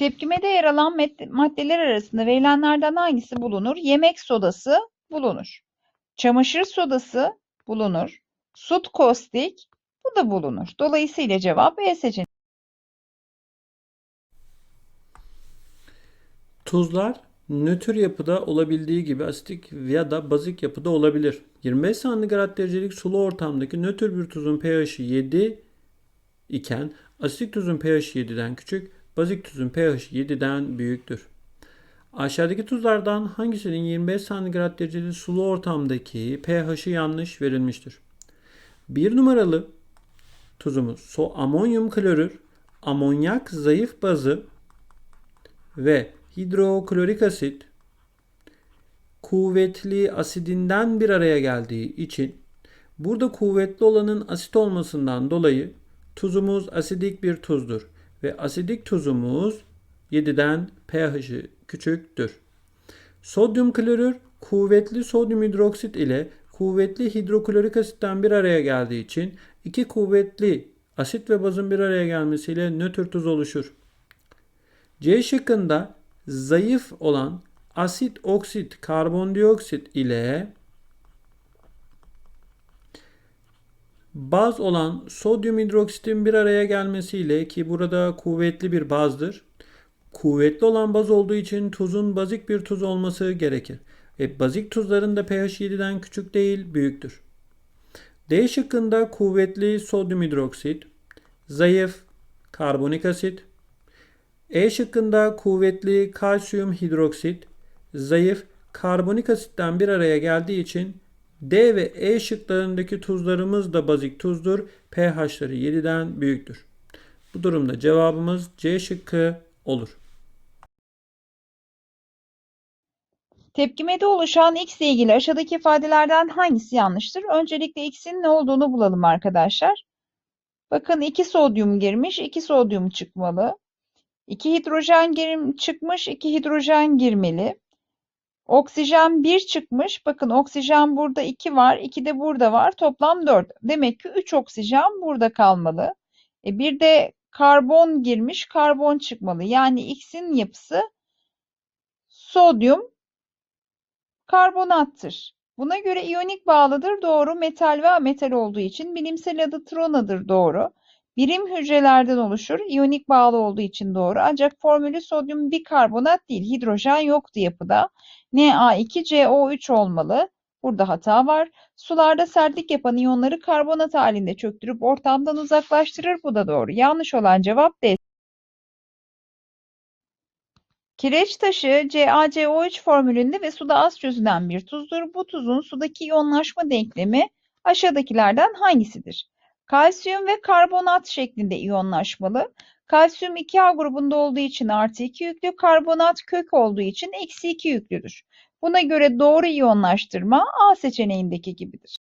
Tepkimede yer alan maddeler arasında verilenlerden hangisi bulunur? Yemek sodası bulunur. Çamaşır sodası bulunur. Sut kostik bu da bulunur. Dolayısıyla cevap E seçeneği. Tuzlar nötr yapıda olabildiği gibi asitik ya da bazik yapıda olabilir. 25 santigrat derecelik sulu ortamdaki nötr bir tuzun pH'i 7 iken asitik tuzun pH'i 7'den küçük, bazik tuzun pH'i 7'den büyüktür. Aşağıdaki tuzlardan hangisinin 25 santigrat dereceli sulu ortamdaki pH'i yanlış verilmiştir? Bir numaralı tuzumuz so amonyum klorür, amonyak zayıf bazı ve hidroklorik asit kuvvetli asidinden bir araya geldiği için burada kuvvetli olanın asit olmasından dolayı tuzumuz asidik bir tuzdur ve asidik tuzumuz 7'den pH'i küçüktür. Sodyum klorür kuvvetli sodyum hidroksit ile kuvvetli hidroklorik asitten bir araya geldiği için iki kuvvetli asit ve bazın bir araya gelmesiyle nötr tuz oluşur. C şıkkında zayıf olan asit oksit karbondioksit ile baz olan sodyum hidroksitin bir araya gelmesiyle ki burada kuvvetli bir bazdır. Kuvvetli olan baz olduğu için tuzun bazik bir tuz olması gerekir. E, bazik tuzların da pH 7'den küçük değil büyüktür. D şıkkında kuvvetli sodyum hidroksit, zayıf karbonik asit, E şıkkında kuvvetli kalsiyum hidroksit, zayıf karbonik asitten bir araya geldiği için D ve E şıklarındaki tuzlarımız da bazik tuzdur. pH'ları 7'den büyüktür. Bu durumda cevabımız C şıkkı olur. Tepkimede oluşan X ile ilgili aşağıdaki ifadelerden hangisi yanlıştır? Öncelikle X'in ne olduğunu bulalım arkadaşlar. Bakın 2 sodyum girmiş, 2 sodyum çıkmalı. 2 hidrojen girim çıkmış, 2 hidrojen girmeli. Oksijen 1 çıkmış. Bakın oksijen burada 2 var, 2 de burada var. Toplam 4. Demek ki 3 oksijen burada kalmalı. E bir de karbon girmiş, karbon çıkmalı. Yani X'in yapısı sodyum karbonattır. Buna göre iyonik bağlıdır. Doğru. Metal ve ametal olduğu için bilimsel adı tronadır. Doğru. Birim hücrelerden oluşur. İyonik bağlı olduğu için doğru. Ancak formülü sodyum bikarbonat değil. Hidrojen yoktu yapıda. Na2CO3 olmalı. Burada hata var. Sularda sertlik yapan iyonları karbonat halinde çöktürüp ortamdan uzaklaştırır. Bu da doğru. Yanlış olan cevap D. Kireç taşı CaCO3 formülünde ve suda az çözünen bir tuzdur. Bu tuzun sudaki iyonlaşma denklemi aşağıdakilerden hangisidir? Kalsiyum ve karbonat şeklinde iyonlaşmalı. Kalsiyum 2A grubunda olduğu için artı 2 yüklü, karbonat kök olduğu için eksi 2 yüklüdür. Buna göre doğru iyonlaştırma A seçeneğindeki gibidir.